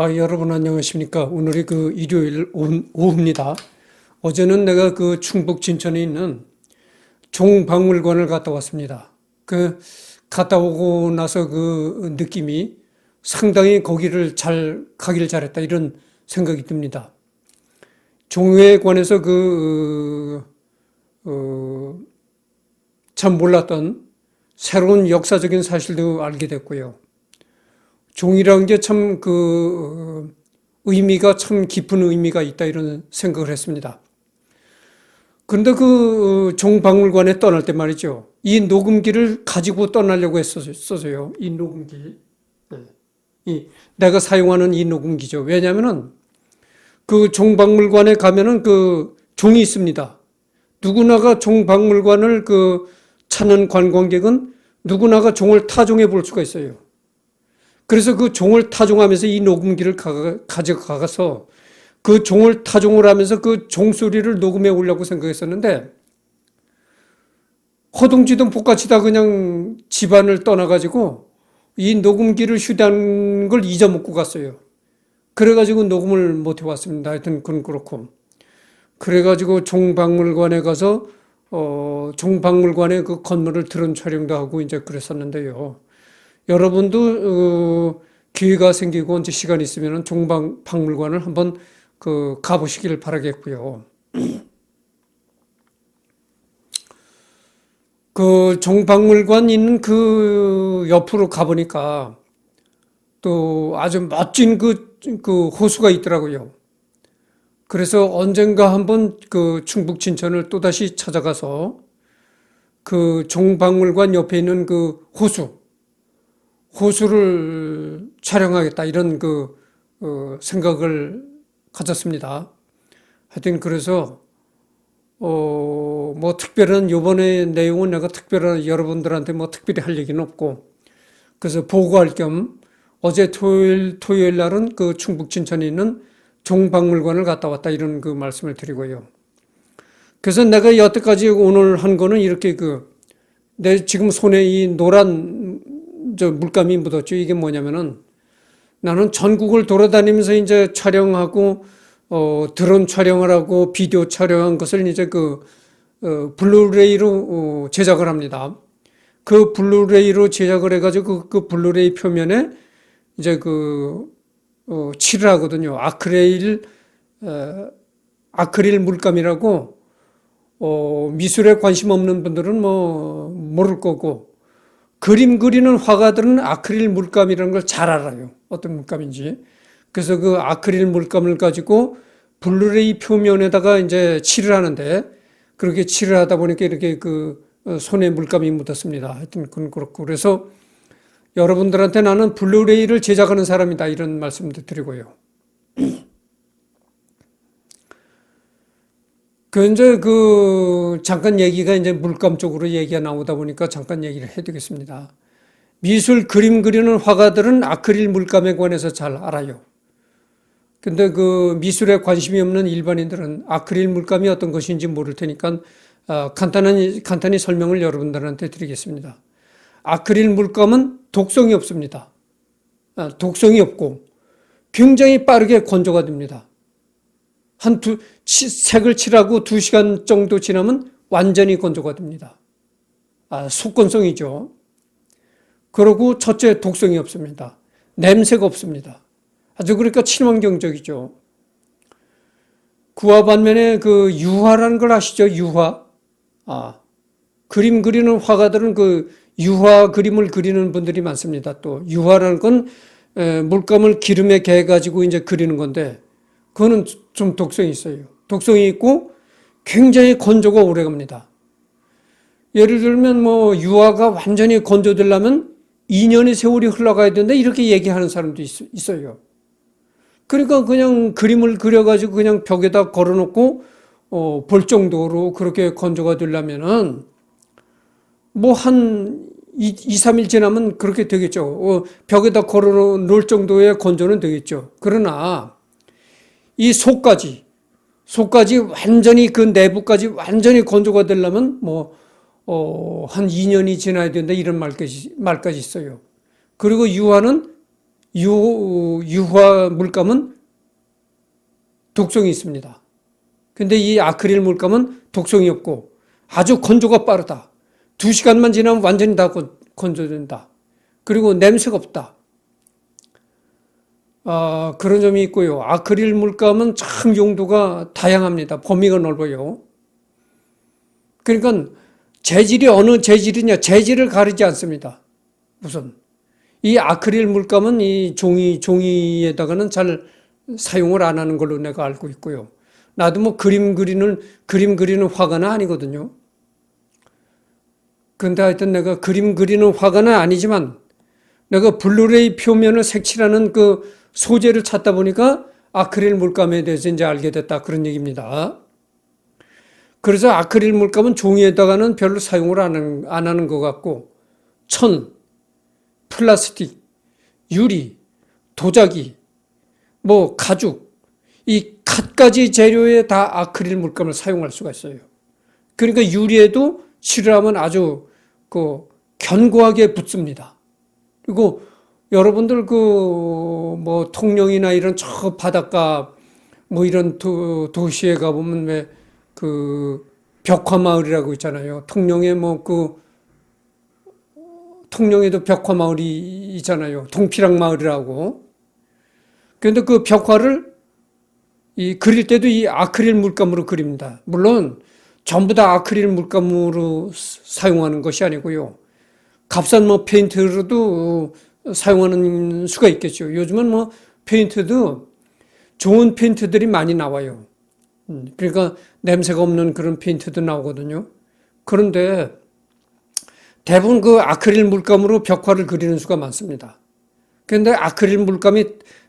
아, 여러분 안녕하십니까. 오늘이 그 일요일 오후- 오후입니다. 어제는 내가 그 충북 진천에 있는 종박물관을 갔다 왔습니다. 그 갔다 오고 나서 그 느낌이 상당히 거기를 잘 가길 잘했다 이런 생각이 듭니다. 종에 관해서 그, 어, 참 몰랐던 새로운 역사적인 사실도 알게 됐고요. 종이라는 게 참 그 의미가 참 깊은 의미가 있다 이런 생각을 했습니다. 그런데 그 종박물관에 떠날 때 말이죠. 이 녹음기를 가지고 떠나려고 했었어요. 이 녹음기. 네. 이 내가 사용하는 이 녹음기죠. 왜냐하면은 그 종박물관에 가면은 그 종이 있습니다. 누구나가 종박물관을 그 찾는 관광객은 누구나가 종을 타종해 볼 수가 있어요. 그래서 그 종을 타종하면서 이 녹음기를 가, 가져가서 그 종을 타종을 하면서 그 종소리를 녹음해 오려고 생각했었는데 허둥지둥 볶아치다 그냥 집안을 떠나가지고 이 녹음기를 휴대한 걸 잊어먹고 갔어요. 그래가지고 녹음을 못 해왔습니다. 하여튼 그건 그렇고. 그래가지고 종박물관에 가서 어, 종박물관의 그 건물을 들은 촬영도 하고 이제 그랬었는데요. 여러분도 어, 기회가 생기고 이제 시간 있으면 종방 박물관을 한번 그 가보시길 바라겠고요. 그 종박물관 있는 그 옆으로 가보니까 또 아주 멋진 그, 그 호수가 있더라고요. 그래서 언젠가 한번 그 충북 진천을 또다시 찾아가서 그 종박물관 옆에 있는 그 호수, 호수를 촬영하겠다 이런 그 어, 생각을 가졌습니다. 하여튼 그래서 어, 뭐 특별한 요번에 내용은 내가 특별한 여러분들한테 뭐 특별히 할 얘기는 없고 그래서 보고할 겸 어제 토요일 토요일 날은 그 충북 진천에 있는 종박물관을 갔다 왔다 이런 그 말씀을 드리고요. 그래서 내가 여태까지 오늘 한 거는 이렇게 그 내 지금 손에 이 노란 저 물감이 묻었죠. 이게 뭐냐면은 나는 전국을 돌아다니면서 이제 촬영하고 어 드론 촬영을 하고 비디오 촬영한 것을 이제 그 어, 블루레이로 어, 제작을 합니다. 그 블루레이로 제작을 해가지고 그, 그 블루레이 표면에 이제 그 어, 칠을 하거든요. 아크릴 어, 아크릴 물감이라고 어, 미술에 관심 없는 분들은 뭐 모를 거고 그림 그리는 화가들은 아크릴 물감이라는 걸 잘 알아요. 어떤 물감인지. 그래서 그 아크릴 물감을 가지고 블루레이 표면에다가 이제 칠을 하는데 그렇게 칠을 하다 보니까 이렇게 그 어, 손에 물감이 묻었습니다. 하여튼 그건 그렇고 그래서 여러분들한테 나는 블루레이를 제작하는 사람이다 이런 말씀도 드리고요. 그 이제 그 잠깐 얘기가 이제 물감 쪽으로 얘기가 나오다 보니까 잠깐 얘기를 해 드리겠습니다. 미술 그림 그리는 화가들은 아크릴 물감에 관해서 잘 알아요. 근데 그 미술에 관심이 없는 일반인들은 아크릴 물감이 어떤 것인지 모를 테니까 어, 간단한 간단히 설명을 여러분들한테 드리겠습니다. 아크릴 물감은 독성이 없습니다. 아, 독성이 없고 굉장히 빠르게 건조가 됩니다. 한 두, 치, 색을 칠하고 두 시간 정도 지나면 완전히 건조가 됩니다. 아, 속건성이죠. 그리고 첫째 독성이 없습니다. 냄새가 없습니다. 아주 그러니까 친환경적이죠. 그와 반면에 그 유화라는 걸 아시죠? 유화. 아, 그림 그리는 화가들은 그 유화 그림을 그리는 분들이 많습니다. 또 유화라는 건 에, 물감을 기름에 개 가지고 이제 그리는 건데 그거는 좀 독성이 있어요. 독성이 있고 굉장히 건조가 오래 갑니다. 예를 들면 뭐 유화가 완전히 건조되려면 2년의 세월이 흘러가야 된다 이렇게 얘기하는 사람도 있, 있어요. 그러니까 그냥 그림을 그려가지고 그냥 벽에다 걸어놓고 어, 볼 정도로 그렇게 건조가 되려면은 뭐 한 2, 3일 지나면 그렇게 되겠죠. 어, 벽에다 걸어 놓을 정도의 건조는 되겠죠. 그러나 이 속까지, 속까지 완전히 그 내부까지 완전히 건조가 되려면 뭐, 어, 한 2년이 지나야 된다 이런 말까지, 말까지 있어요. 그리고 유화는 유, 유화 물감은 독성이 있습니다. 근데 이 아크릴 물감은 독성이 없고 아주 건조가 빠르다. 두 시간만 지나면 완전히 다 건- 건조된다. 그리고 냄새가 없다. 아, 그런 점이 있고요. 아크릴 물감은 참 용도가 다양합니다. 범위가 넓어요. 그러니까 재질이 어느 재질이냐, 재질을 가리지 않습니다. 우선. 이 아크릴 물감은 이 종이, 종이에다가는 잘 사용을 안 하는 걸로 내가 알고 있고요. 나도 뭐 그림 그리는, 그림 그리는 화가는 아니거든요. 근데 하여튼 내가 그림 그리는 화가는 아니지만 내가 블루레이 표면을 색칠하는 그 소재를 찾다 보니까 아크릴 물감에 대해서 이제 알게 됐다. 그런 얘기입니다. 그래서 아크릴 물감은 종이에다가는 별로 사용을 안 하는, 안 하는 것 같고, 천, 플라스틱, 유리, 도자기, 뭐 가죽, 이 갖가지 재료에 다 아크릴 물감을 사용할 수가 있어요. 그러니까 유리에도 칠하면 아주 그 견고하게 붙습니다. 그리고 여러분들 그 뭐 통영이나 이런 저 바닷가 뭐 이런 도, 도시에 가보면 왜 그 벽화마을이라고 있잖아요. 통영에 뭐 그 통영에도 벽화마을이 있잖아요. 동피랑 마을이라고. 그런데 그 벽화를 이 그릴 때도 이 아크릴 물감으로 그립니다. 물론 전부 다 아크릴 물감으로 사용하는 것이 아니고요. 값싼 뭐 페인트로도 사용하는 수가 있겠죠. 요즘은 뭐 페인트도 좋은 페인트들이 많이 나와요. 음, 그러니까 냄새가 없는 그런 페인트도 나오거든요. 그런데 대부분 그 아크릴 물감으로 벽화를 그리는 수가 많습니다. 그런데 아크릴 물감이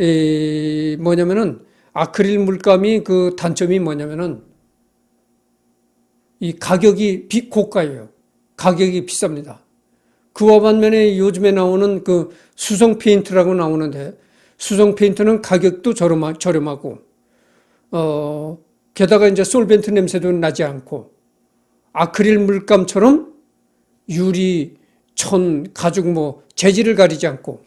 에, 뭐냐면은 아크릴 물감이 그 단점이 뭐냐면은 이 가격이 비, 고가예요. 가격이 비쌉니다. 그와 반면에 요즘에 나오는 그 수성 페인트라고 나오는데 수성 페인트는 가격도 저렴하, 저렴하고 어 게다가 이제 솔벤트 냄새도 나지 않고 아크릴 물감처럼 유리, 천, 가죽 뭐 재질을 가리지 않고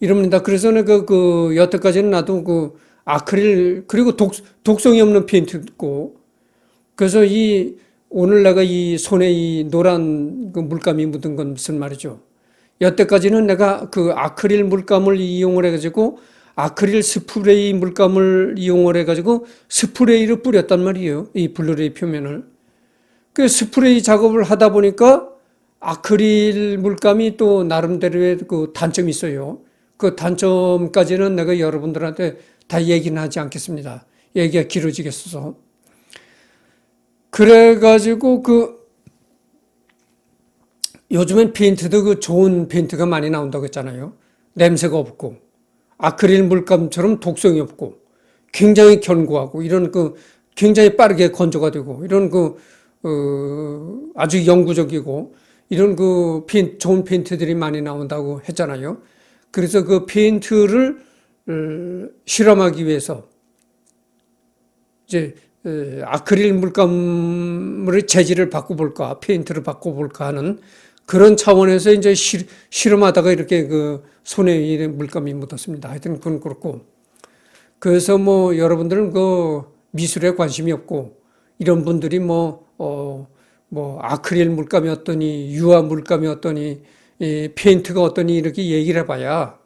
이럽니다. 그래서 내가 그 여태까지는 나도 그 아크릴 그리고 독, 독성이 없는 페인트 있고 그래서 이 오늘 내가 이 손에 이 노란 그 물감이 묻은 건 무슨 말이죠? 여태까지는 내가 그 아크릴 물감을 이용을 해가지고 아크릴 스프레이 물감을 이용을 해가지고 스프레이를 뿌렸단 말이에요. 이 블루레이 표면을. 그 스프레이 작업을 하다 보니까 아크릴 물감이 또 나름대로의 그 단점이 있어요. 그 단점까지는 내가 여러분들한테 다 얘기는 하지 않겠습니다. 얘기가 길어지겠어서. 그래가지고 그 요즘엔 페인트도 그 좋은 페인트가 많이 나온다고 했잖아요. 냄새가 없고 아크릴 물감처럼 독성이 없고 굉장히 견고하고 이런 그 굉장히 빠르게 건조가 되고 이런 그 어, 아주 영구적이고 이런 그 페인, 좋은 페인트들이 많이 나온다고 했잖아요. 그래서 그 페인트를 어, 실험하기 위해서 이제 에, 아크릴 물감의 재질을 바꿔볼까, 페인트를 바꿔볼까 하는 그런 차원에서 이제 실, 실험하다가 이렇게 그 손에 이 물감이 묻었습니다. 하여튼 그건 그렇고. 그래서 뭐 여러분들은 그 미술에 관심이 없고 이런 분들이 뭐, 어, 뭐 아크릴 물감이 어떠니, 유화 물감이 어떠니, 이 페인트가 어떠니 이렇게 얘기를 해봐야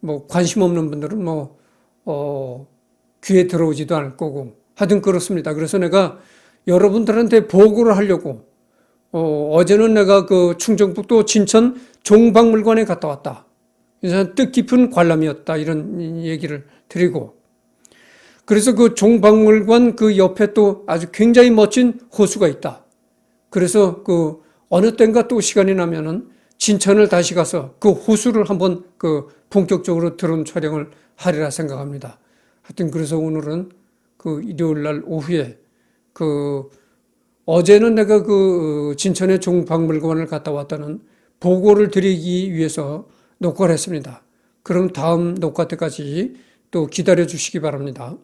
뭐 관심 없는 분들은 뭐, 어, 귀에 들어오지도 않을 거고 하여튼 그렇습니다. 그래서 내가 여러분들한테 보고를 하려고 어, 어제는 내가 그 충청북도 진천 종박물관에 갔다 왔다. 그래서 뜻깊은 관람이었다. 이런 얘기를 드리고. 그래서 그 종박물관 그 옆에 또 아주 굉장히 멋진 호수가 있다. 그래서 그 어느 땐가 또 시간이 나면은 진천을 다시 가서 그 호수를 한번 그 본격적으로 드론 촬영을 하리라 생각합니다. 하여튼 그래서 오늘은 그 일요일 날 오후에 그 어제는 내가 그 진천의 종박물관을 갔다 왔다는 보고를 드리기 위해서 녹화를 했습니다. 그럼 다음 녹화 때까지 또 기다려 주시기 바랍니다.